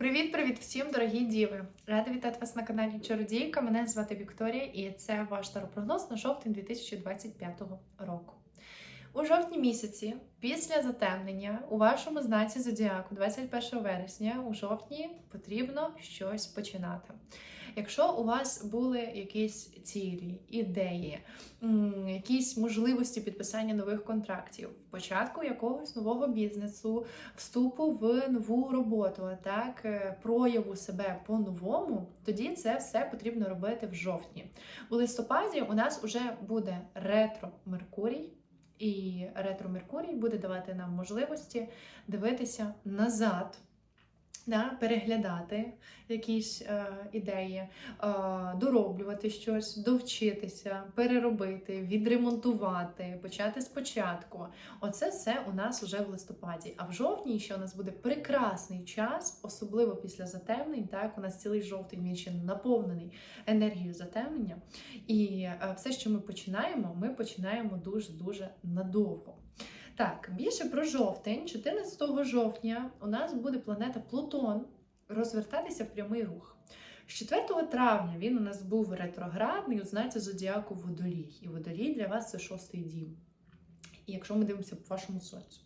Привіт-привіт всім, дорогі діви! Рада вітати вас на каналі Чародійка. Мене звати Вікторія, і це ваш таропрогноз на жовтень 2025 року. У жовтні місяці, після затемнення, у вашому знаці зодіаку, 21 вересня, у жовтні потрібно щось починати. Якщо у вас були якісь цілі, ідеї, якісь можливості підписання нових контрактів, початку якогось нового бізнесу, вступу в нову роботу, так, е, прояву себе по-новому, тоді це все потрібно робити в жовтні. У листопаді у нас вже буде ретро-Меркурій. І ретро-Меркурій буде давати нам можливості дивитися назад, да, переглядати якісь е, ідеї, е, дороблювати щось, довчитися, переробити, відремонтувати, почати спочатку. Оце все у нас вже в листопаді. А в жовтні ще у нас буде прекрасний час, особливо після затемнень. Так, у нас цілий жовтень він ще наповнений енергією затемнення. І е, все, що ми починаємо, ми починаємо дуже-дуже надовго. Так, більше про жовтень, 14 жовтня, у нас буде планета Плутон розвертатися в прямий рух. З 4 травня він у нас був ретроградний у знаці зодіаку Водолій. І Водолій для вас це шостий дім. І якщо ми дивимося по вашому сонцю.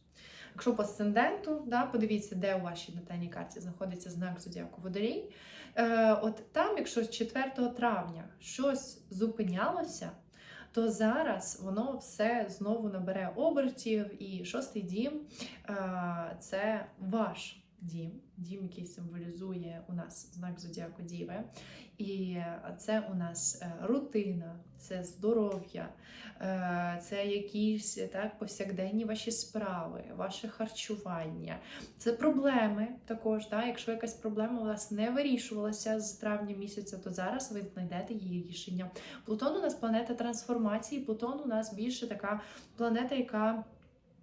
Якщо по асценденту, да, подивіться, де у вашій натальній карті знаходиться знак зодіаку Водолій. Е, от там, якщо з 4 травня щось зупинялося, то зараз воно все знову набере обертів, і шостий дім е, це ваш дім, дім, який символізує у нас знак зодіаку Діви. І це у нас е, рутина, це здоров'я, е, це якісь так повсякденні ваші справи, ваше харчування, це проблеми також. Так? Якщо якась проблема у вас не вирішувалася з травня місяця, то зараз ви знайдете її рішення. Плутон у нас планета трансформації. Плутон у нас більше така планета, яка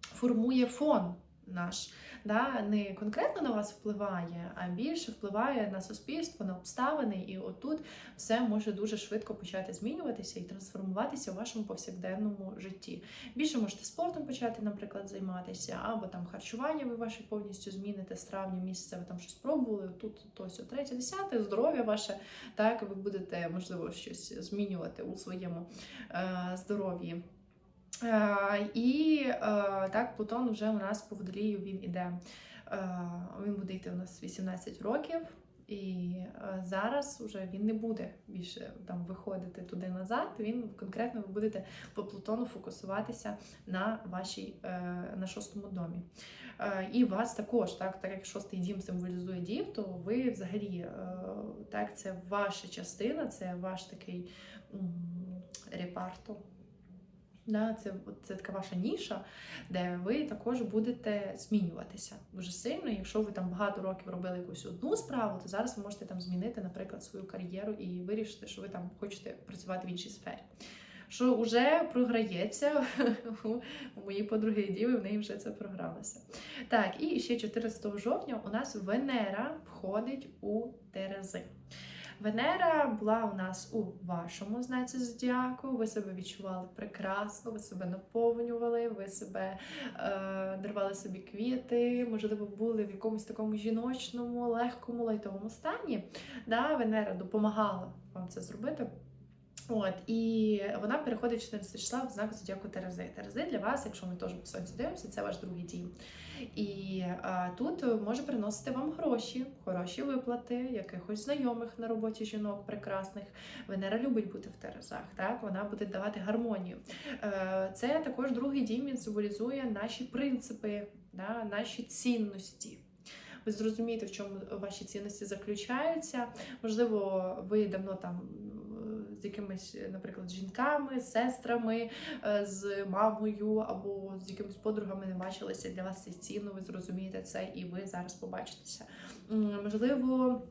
формує фон наш. Да? Не конкретно на вас впливає, а більше впливає на суспільство, на обставини. І отут все може дуже швидко почати змінюватися і трансформуватися в вашому повсякденному житті. Більше можете спортом почати, наприклад, займатися, або там харчування ви ваше повністю зміните з травня місяця, ви там щось пробували. Тут то все третє, десяте, здоров'я ваше. Так, ви будете можливо щось змінювати у своєму е, здоров'ї. Е, І е, так, Плутон вже у нас по водолію він іде. е, Він буде йти у нас 18 років, і зараз вже він не буде більше там виходити туди назад. Він конкретно ви будете по Плутону фокусуватися на вашій на шостому домі. І вас також, так, так як шостий дім символізує дів, то ви взагалі так, це ваша частина, це ваш такий репарто. Да, це, це така ваша ніша, де ви також будете змінюватися дуже сильно. Якщо ви там багато років робили якусь одну справу, то зараз ви можете там змінити, наприклад, свою кар'єру і вирішити, що ви там хочете працювати в іншій сфері. Що вже програється у моїй подруги Діви, в неї вже це програлося. Так, і ще 14 жовтня у нас Венера входить у Терези. Венера була у нас у вашому знаці зодіаку. Ви себе відчували прекрасно, ви себе наповнювали, ви себе е, дарували собі квіти, можливо, були в якомусь такому жіночному, легкому, лайтовому стані. Да, Венера допомагала вам це зробити. От, і вона переходить 14 числа в знак зодіаку Терези. Терези для вас, якщо ми теж по сонцю дивимося, це ваш другий дім. І а, тут може приносити вам гроші, хороші виплати, якихось знайомих на роботі жінок прекрасних. Венера любить бути в Терезах, так вона буде давати гармонію. Е, Це також другий дім він символізує наші принципи, да, наші цінності. Ви зрозумієте, в чому ваші цінності заключаються. Можливо, ви давно там з якимись, наприклад, жінками, сестрами, е, з мамою або з якимись подругами не бачилися. Для вас це цінно, ви зрозумієте це, і ви зараз побачитеся. Можливо.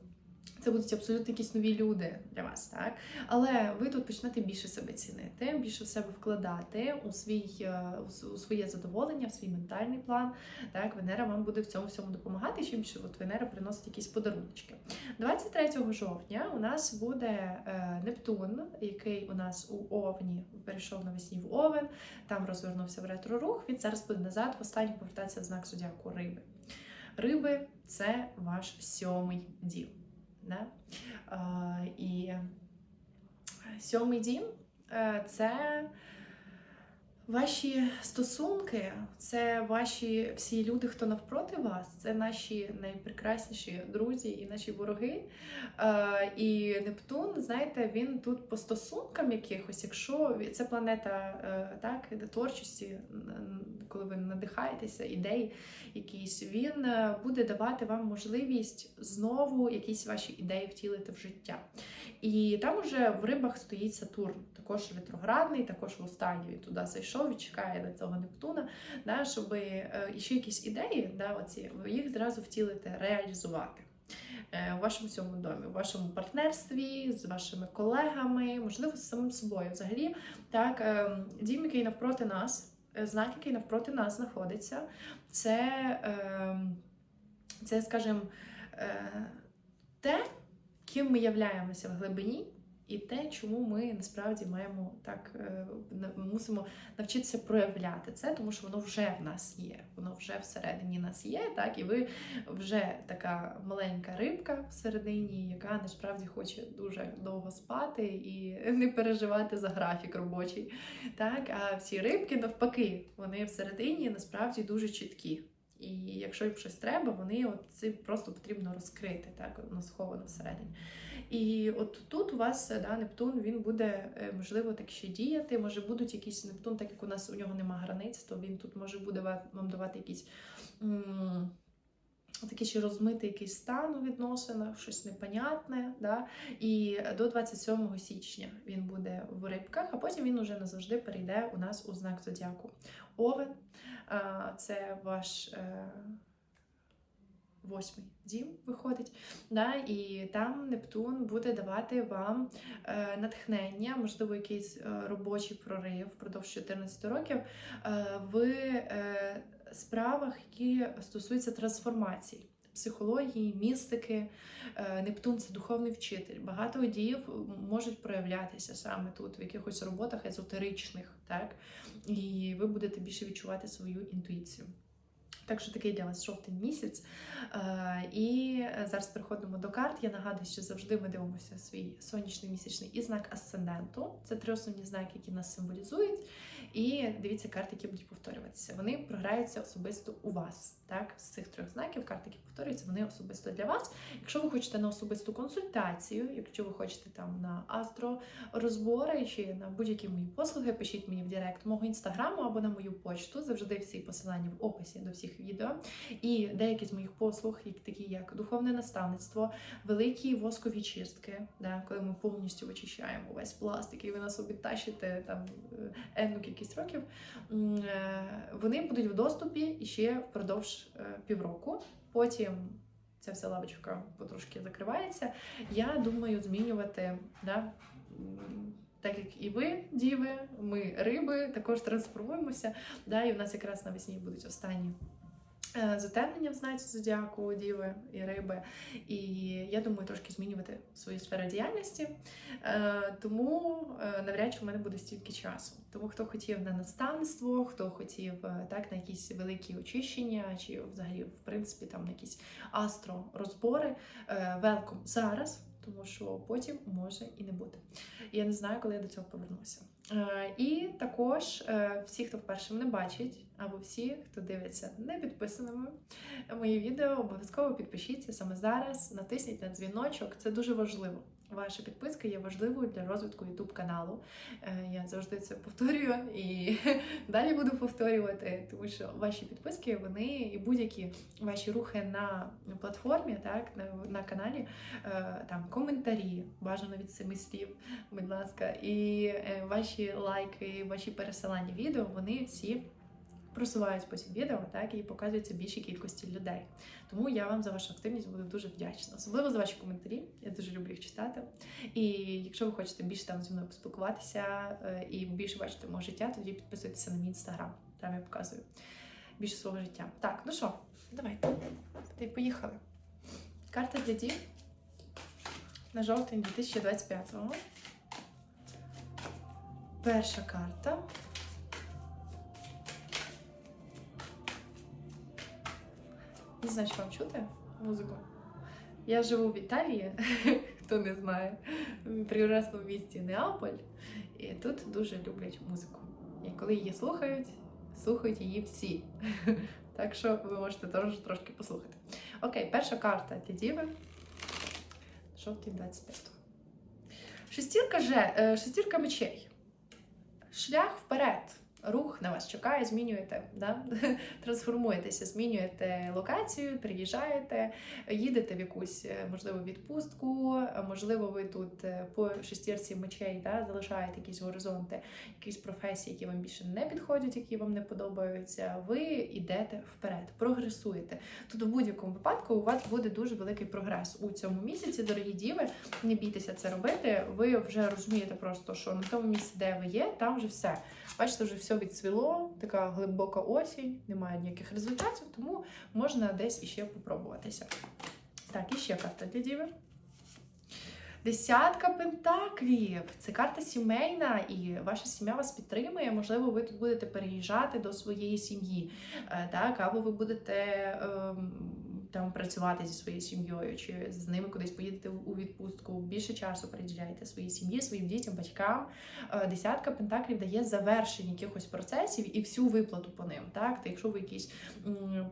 Це будуть абсолютно якісь нові люди для вас, так? Але ви тут почнете більше себе цінити, більше в себе вкладати у свій е, у своє задоволення, в свій ментальний план. Так, Венера вам буде в цьому всьому допомагати. Чим більше от Венера приносить якісь подарунки. 23 жовтня у нас буде е, Нептун, який у нас у Овні перейшов навесні в Овен, там розвернувся в ретро-рух. Він зараз буде назад, в останній повертатися в знак зодіаку Риби. Риби це ваш сьомий дім. Да? Е, і сьомий дім е, це ваші стосунки, це ваші всі люди, хто навпроти вас, це наші найпрекрасніші друзі і наші вороги. Е, і Нептун, знаєте, він тут по стосункам якихось, якщо це планета е, так, творчості, коли ви надихаєтеся, ідей якісь, він е, буде давати вам можливість знову якісь ваші ідеї втілити в життя. І там уже в рибах стоїть Сатурн, також ретроградний, також в останній туди зайшов і чекає на цього Нептуна, да, щоб е, ще якісь ідеї, да, оці, їх зразу втілити, реалізувати. е, У вашому цьому домі, у вашому партнерстві, з вашими колегами, можливо, з самим собою. Взагалі, так, е, дім, який навпроти нас, знак, який навпроти нас знаходиться, це, це скажімо, те, ким ми являємося в глибині, і те, чому ми насправді маємо так е, мусимо навчитися проявляти це, тому що воно вже в нас є, воно вже всередині нас є, так і ви вже така маленька рибка всередині, яка насправді хоче дуже довго спати і не переживати за графік робочий. Так, а всі рибки навпаки, вони всередині насправді дуже чіткі. І якщо їм щось треба, вони от це просто потрібно розкрити, так воно сховано всередині. І от тут у вас е, да, Нептун він буде е, можливо так ще діяти. Може будуть якісь Нептун, так як у нас у нього нема границь, то він тут може буде вам давати якісь. Такий ще розмитий якийсь стан у відносинах, щось непонятне. Да? І до 27 січня він буде в рибках, а потім він уже назавжди перейде у нас у знак зодіаку. Овен це ваш е, восьмий дім виходить. Да? І там Нептун буде давати вам е, натхнення, можливо, якийсь е, робочий прорив впродовж 14 років е, в е, справах, які стосуються трансформації. Психології, містики, Е, Нептун це духовний вчитель. Багато діїв можуть проявлятися саме тут, в якихось роботах езотеричних, так? І ви будете більше відчувати свою інтуїцію. Так що такий для вас жовтий місяць. Е, І зараз переходимо до карт. Я нагадую, що завжди ми дивимося свій сонячний місячний і знак асценденту. Це три основні знаки, які нас символізують. І дивіться карти, які будуть повторюватися. Вони програються особисто у вас. Так, з цих трьох знаків карти, які повторюються, вони особисто для вас. Якщо ви хочете на особисту консультацію, якщо ви хочете там на астророзбори чи на будь-які мої послуги, пишіть мені в Директ мого інстаграму або на мою почту. Завжди всі посилання в описі до всіх відео. І деякі з моїх послуг, такі як духовне наставництво, великі воскові чистки, да, коли ми повністю вичищаємо весь пластик, який ви на собі тащите там е, енну років. е, Вони будуть в доступі ще впродовж е, півроку. Потім ця вся лавочка потрошки закривається. Я думаю змінювати, да, так як і ви, діви, ми риби, також трансформуємося. Да, і в нас якраз навесні будуть останні. Е, Затемнення в знаці зодіаку, діви і риби, і я думаю трошки змінювати свою сферу діяльності. Е, Тому е, навряд чи в мене буде стільки часу. Тому хто хотів на наставництво, хто хотів так на якісь великі очищення, чи взагалі, в принципі, там на якісь астро-розбори, велком зараз, тому що потім може і не бути. Я не знаю, коли я до цього повернуся. Е, І також е, всі, хто вперше мене бачить, або всі, хто дивиться не підписаними мої відео, обов'язково підпишіться саме зараз, натисніть на дзвіночок. Це дуже важливо. Ваша підписка є важливою для розвитку YouTube каналу. Е, Я завжди це повторюю і далі буду повторювати, тому що ваші підписки, вони і будь-які ваші рухи на платформі, так на, на каналі, е, там коментарі, бажано від семи слів, будь ласка, і е, ваші лайки, ваші пересилання відео, вони всі. Просувають потім відео, так і показуються більшій кількості людей. Тому я вам за вашу активність буду дуже вдячна, особливо за ваші коментарі. Я дуже люблю їх читати. І якщо ви хочете більше там зі мною поспілкуватися е, і більше бачити мого життя, тоді підписуйтеся на мій інстаграм. Там я показую більше свого життя. Так, ну що, давайте. Поїхали. Карта для дів на жовтень 2025-го. Перша карта. Не знаю, чи вам чути музику. Я живу в Італії, хто не знає, в прекрасному місті Неаполь. І тут дуже люблять музику. І коли її слухають, слухають її всі. Так що ви можете теж трошки послухати. Окей, перша карта для Діви. Жовтий 25. Шестірка, же, е, шестірка мечей. Шлях вперед. Рух на вас чекає, змінюєте, да? трансформуєтеся, змінюєте локацію, приїжджаєте, їдете в якусь, е, можливо, відпустку, можливо, ви тут е, по шестірці мечей да, залишаєте якісь горизонти, якісь професії, які вам більше не підходять, які вам не подобаються. Ви йдете вперед, прогресуєте. Тут в будь-якому випадку у вас буде дуже великий прогрес у цьому місяці, дорогі діви. Не бійтеся це робити. Ви вже розумієте просто, що на тому місці, де ви є, там вже все. Бачите, вже все відцвіло, така глибока осінь, немає ніяких результатів, тому можна десь іще попробуватися. Так, і ще карта для діви. Десятка пентаклів. Це карта сімейна, і ваша сім'я вас підтримує. Можливо, ви тут будете переїжджати до своєї сім'ї, е, так, або ви будете ем, там працювати зі своєю сім'єю, чи з ними кудись поїдете у відпустку. Більше часу приділяєте своїй сім'ї, своїм дітям, батькам. Е, Десятка пентаклів дає завершення якихось процесів і всю виплату по ним. Так, Та якщо ви якісь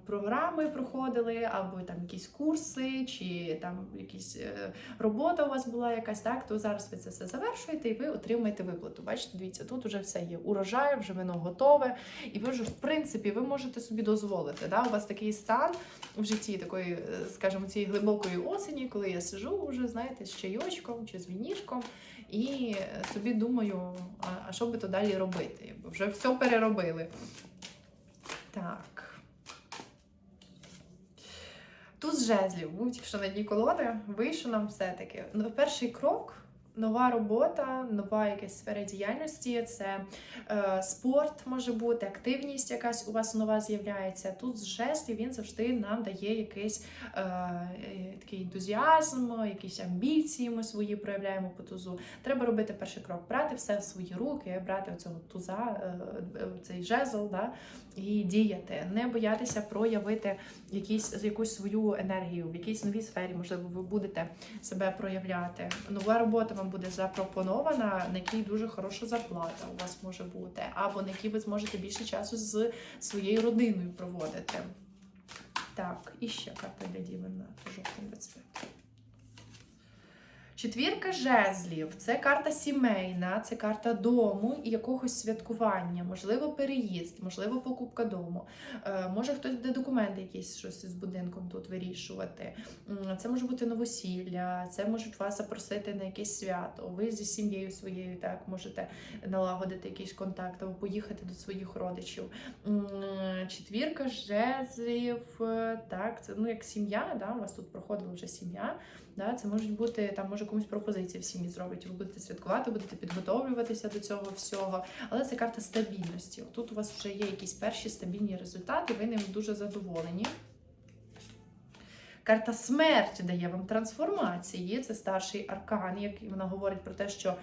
програми проходили, або там якісь курси, чи там якісь е, робота у вас була якась, так то зараз ви це все завершуєте і ви отримаєте виплату. Бачите, дивіться, тут вже все є урожай, вже вино готове, і ви вже в принципі ви можете собі дозволити. Да? У вас такий стан в житті, такої, е, скажімо, цієї глибокої осені, коли я сижу вже, знаєте, з чайочком чи з вінішком, і собі думаю, а, що би то далі робити? Якби Вже все переробили. Так. Тут з жезлів був тільки що на дні колоди, вийшов нам все-таки. Ну, перший крок. Нова робота, нова якась сфера діяльності, це е, спорт може бути, активність якась у вас нова з'являється. Тут з жестів він завжди нам дає якийсь е, е, такий ентузіазм, якісь амбіції ми свої проявляємо по тузу. Треба робити перший крок, брати все в свої руки, брати оцього туза, е, е, цей жезл, да, і діяти, не боятися проявити якісь якусь свою енергію в якійсь новій сфері. Можливо, ви будете себе проявляти. Нова робота вам буде запропонована, на якій дуже хороша зарплата у вас може бути, або на якій ви зможете більше часу з своєю родиною проводити. Так, і ще карта для дівина жовтим жовтий 25. Четвірка жезлів це карта сімейна, це карта дому і якогось святкування, можливо, переїзд, можливо, покупка дому. Е, може хтось буде документи якісь щось з будинком тут вирішувати. Це може бути новосілля, це можуть вас запросити на якесь свято. Ви зі сім'єю своєю так можете налагодити якийсь контакт або поїхати до своїх родичів. Четвірка жезлів, е, так, це ну як сім'я, да, у вас тут проходила вже сім'я. Да, це можуть бути там, може комусь пропозиції в сім'ї зробить. Ви будете святкувати, будете підготовлюватися до цього всього. Але це карта стабільності. Тут у вас вже є якісь перші стабільні результати, ви ним дуже задоволені. Карта смерті дає вам трансформації. Це старший аркан, який вона говорить про те, що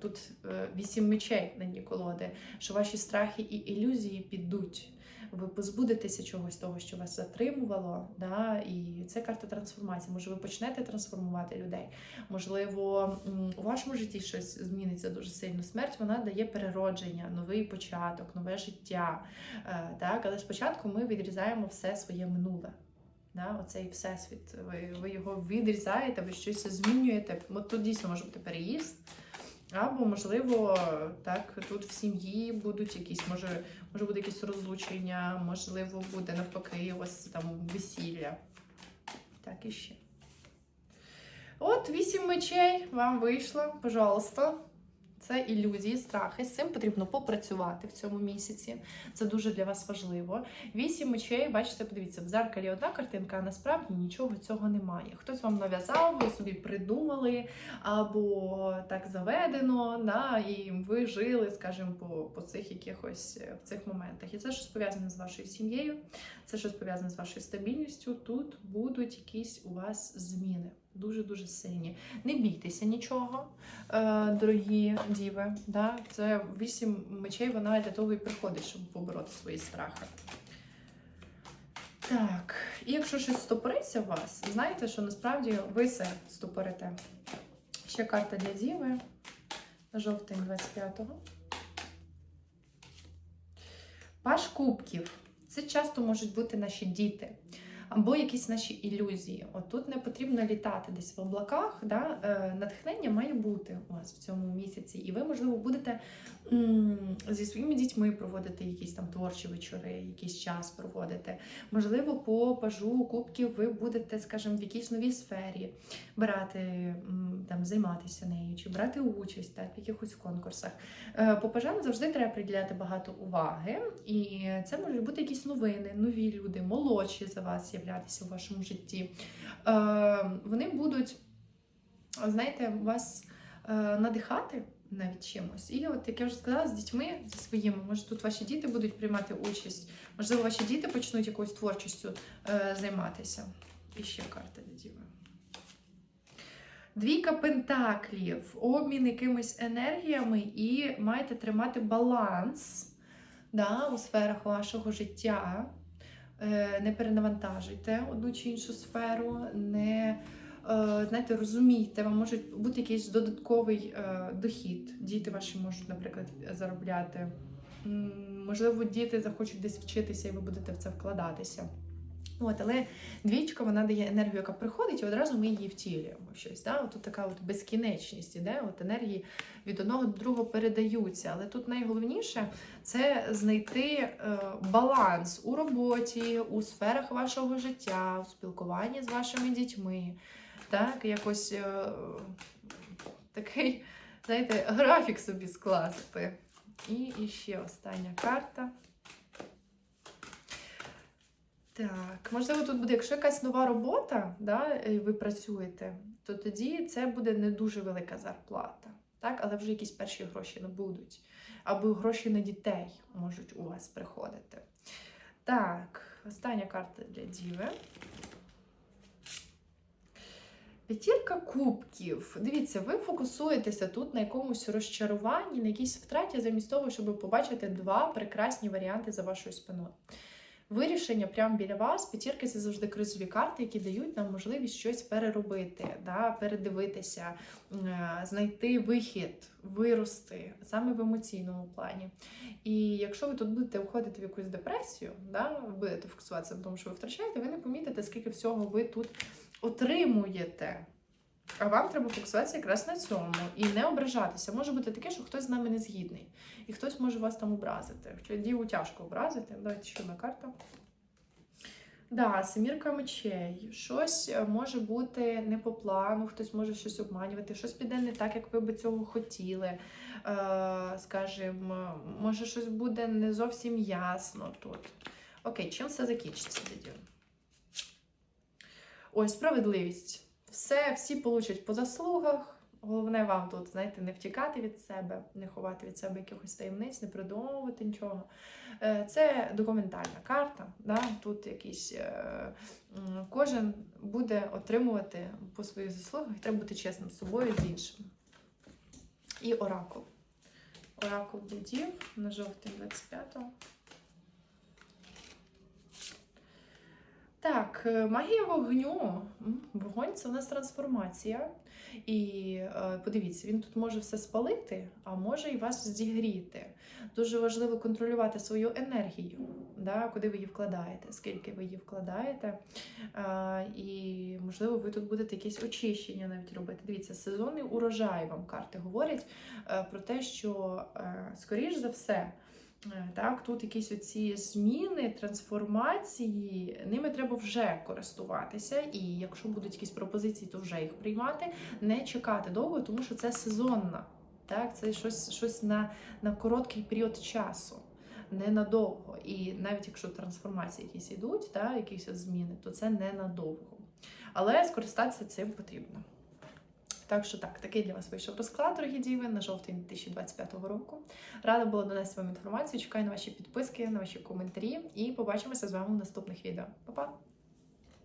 тут е, вісім мечей на дні колоди, що ваші страхи і ілюзії підуть. Ви позбудетеся чогось того, що вас затримувало, да? і це карта трансформації. Може, ви почнете трансформувати людей. Можливо, у вашому житті щось зміниться дуже сильно. Смерть вона дає переродження, новий початок, нове життя. Е, Так? Але спочатку ми відрізаємо все своє минуле. Да, оцей всесвіт, ви, ви його відрізаєте, ви щось змінюєте. От тут дійсно може бути переїзд. Або, можливо, так, тут в сім'ї будуть якісь, може, може буде якесь розлучення, можливо, буде навпаки, у вас там весілля. Так, і ще. От вісім мечей вам вийшло, пожалуйста. Це ілюзії, страхи. З цим потрібно попрацювати в цьому місяці. Це дуже для вас важливо. Вісім мечей, бачите, подивіться, в зеркалі одна картинка, а насправді нічого цього немає. Хтось вам нав'язав, ви собі придумали, або так заведено, да, і ви жили, скажімо, по, по цих якихось е, в цих моментах. І це щось пов'язане з вашою сім'єю, це щось пов'язане з вашою стабільністю. Тут будуть якісь у вас зміни. Дуже-дуже сильні. Не бійтеся нічого, е, дорогі діви. Да? Це вісім мечей, вона для того і приходить, щоб побороти свої страхи. Так, і якщо щось стопориться у вас, знайте, що насправді ви все стопорите. Ще карта для Діви. Жовтень 25-го. Паш кубків. Це часто можуть бути наші діти або якісь наші ілюзії. От тут не потрібно літати десь в облаках. Да? Е, натхнення має бути у вас в цьому місяці, і ви, можливо, будете зі своїми дітьми проводити якісь там творчі вечори, якийсь час проводити. Можливо, по пажу кубків ви будете, скажімо, в якійсь новій сфері брати там, займатися нею, чи брати участь так, в якихось конкурсах. Е, По пажам завжди треба приділяти багато уваги, і це можуть бути якісь новини, нові люди, молодші за вас з'являтися в вашому житті. Е, Вони будуть, знаєте, вас е, надихати навіть чимось. І от, як я вже сказала, з дітьми зі своїми, може тут ваші діти будуть приймати участь, можливо, ваші діти почнуть якоюсь творчістю е, займатися. І ще карта для. Двійка пентаклів, обмін якимись енергіями, і маєте тримати баланс да, у сферах вашого життя. Е, Не перенавантажуйте одну чи іншу сферу, не е, знаєте, розумійте, вам може бути якийсь додатковий е, дохід. Діти ваші можуть, наприклад, заробляти. Можливо, діти захочуть десь вчитися, і ви будете в це вкладатися. От, але двічка вона дає енергію, яка приходить, і одразу ми її втілюємо щось. Да? Тут така от безкінечність іде, от енергії від одного до другого передаються. Але тут найголовніше це знайти е, баланс у роботі, у сферах вашого життя, у спілкуванні з вашими дітьми. Так, якось е, такий, знаєте, графік собі скласти. І, і ще остання карта. Так, можливо, тут буде, якщо якась нова робота, да, і ви працюєте, то тоді це буде не дуже велика зарплата. Так, але вже якісь перші гроші не будуть. Або гроші на дітей можуть у вас приходити. Так, остання карта для Діви. П'ятірка кубків. Дивіться, ви фокусуєтеся тут на якомусь розчаруванні, на якійсь втраті, замість того, щоб побачити два прекрасні варіанти за вашою спиною. Вирішення прямо біля вас. П'ятірки це завжди кризові карти, які дають нам можливість щось переробити, да, передивитися, е, знайти вихід, вирости саме в емоційному плані. І якщо ви тут будете входити в якусь депресію, да, будете фокусуватися на тому, що ви втрачаєте, ви не помітите, скільки всього ви тут отримуєте. А вам треба фокусуватися якраз на цьому і не ображатися. Може бути таке, що хтось з нами не згідний, і хтось може вас там образити. Діву тяжко образити. Давайте ще одна карта. Да, семірка мечей. Щось е, може бути не по плану, хтось може щось обманювати, щось піде не так, як ви би цього хотіли. Е, скажімо, може щось буде не зовсім ясно тут. Окей, чим все закінчиться тоді? Ой, справедливість. Все, всі получать по заслугах. Головне вам тут, знаєте, не втікати від себе, не ховати від себе якихось таємниць, не придумовувати нічого. Е, Це документальна карта. Да? Тут якийсь е, кожен буде отримувати по своїх заслугах, і треба бути чесним з собою з іншим. І оракул. Оракул дідів на жовтень 25-го. Так, е, магія вогню. Вогонь це у нас трансформація. І е, подивіться, він тут може все спалити, а може і вас зігріти. Дуже важливо контролювати свою енергію, да, куди ви її вкладаєте, скільки ви її вкладаєте. І, можливо, ви тут будете якісь очищення навіть робити. Дивіться, сезонний урожай вам карти говорять е, про те, що, скоріш за все, Так, тут якісь оці зміни, трансформації, ними треба вже користуватися. І якщо будуть якісь пропозиції, то вже їх приймати, не чекати довго, тому що це сезонна. Так, це щось, щось на, на короткий період часу, не надовго. І навіть якщо трансформації якісь йдуть, так, якісь зміни, то це не надовго. Але скористатися цим потрібно. Так що так, такий для вас вийшов розклад, дорогі діви, на жовтень 2025 року. Рада була донести вам інформацію. Чекаю на ваші підписки, на ваші коментарі і побачимося з вами в наступних відео. Па-па!